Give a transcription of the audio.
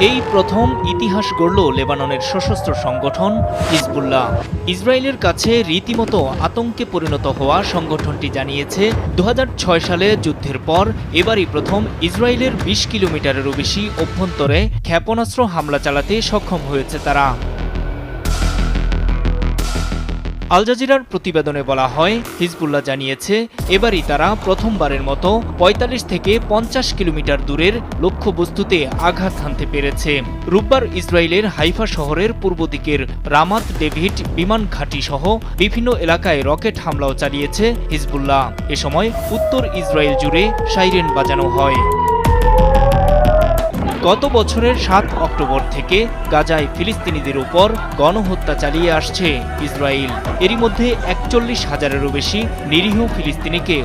এই প্রথম ইতিহাস গড়ল লেবাননের সশস্ত্র সংগঠন হিজবুল্লাহ। ইসরায়েলের কাছে রীতিমতো আতঙ্কে পরিণত হওয়া সংগঠনটি জানিয়েছে দু হাজার ছয় সালে যুদ্ধের পর এবারই প্রথম ইসরায়েলের বিশ কিলোমিটারেরও বেশি অভ্যন্তরে ক্ষেপণাস্ত্র হামলা চালাতে সক্ষম হয়েছে তারা। আল জাজিরার প্রতিবেদনে বলা হয়, হিজবুল্লাহ জানিয়েছে, এবারই তারা প্রথমবারের মতো ৪৫ থেকে পঞ্চাশ কিলোমিটার দূরের লক্ষ্যবস্তুতে আঘাত হানতে পেরেছে। রোববার ইসরায়েলের হাইফা শহরের পূর্ব দিকের রামাত ডেভিড বিমান ঘাঁটি সহ বিভিন্ন এলাকায় রকেট হামলাও চালিয়েছে হিজবুল্লাহ। এ সময় উত্তর ইসরায়েল জুড়ে সাইরেন বাজানো হয়। গত বছরের সাত অক্টোবর থেকে গাজায় ফিলিস্তিনিদের উপর গণহত্যা চালিয়ে আসছে ইসরায়েল। এরই মধ্যে একচল্লিশ হাজারেরও বেশি নিরীহ ফিলিস্তিনিকে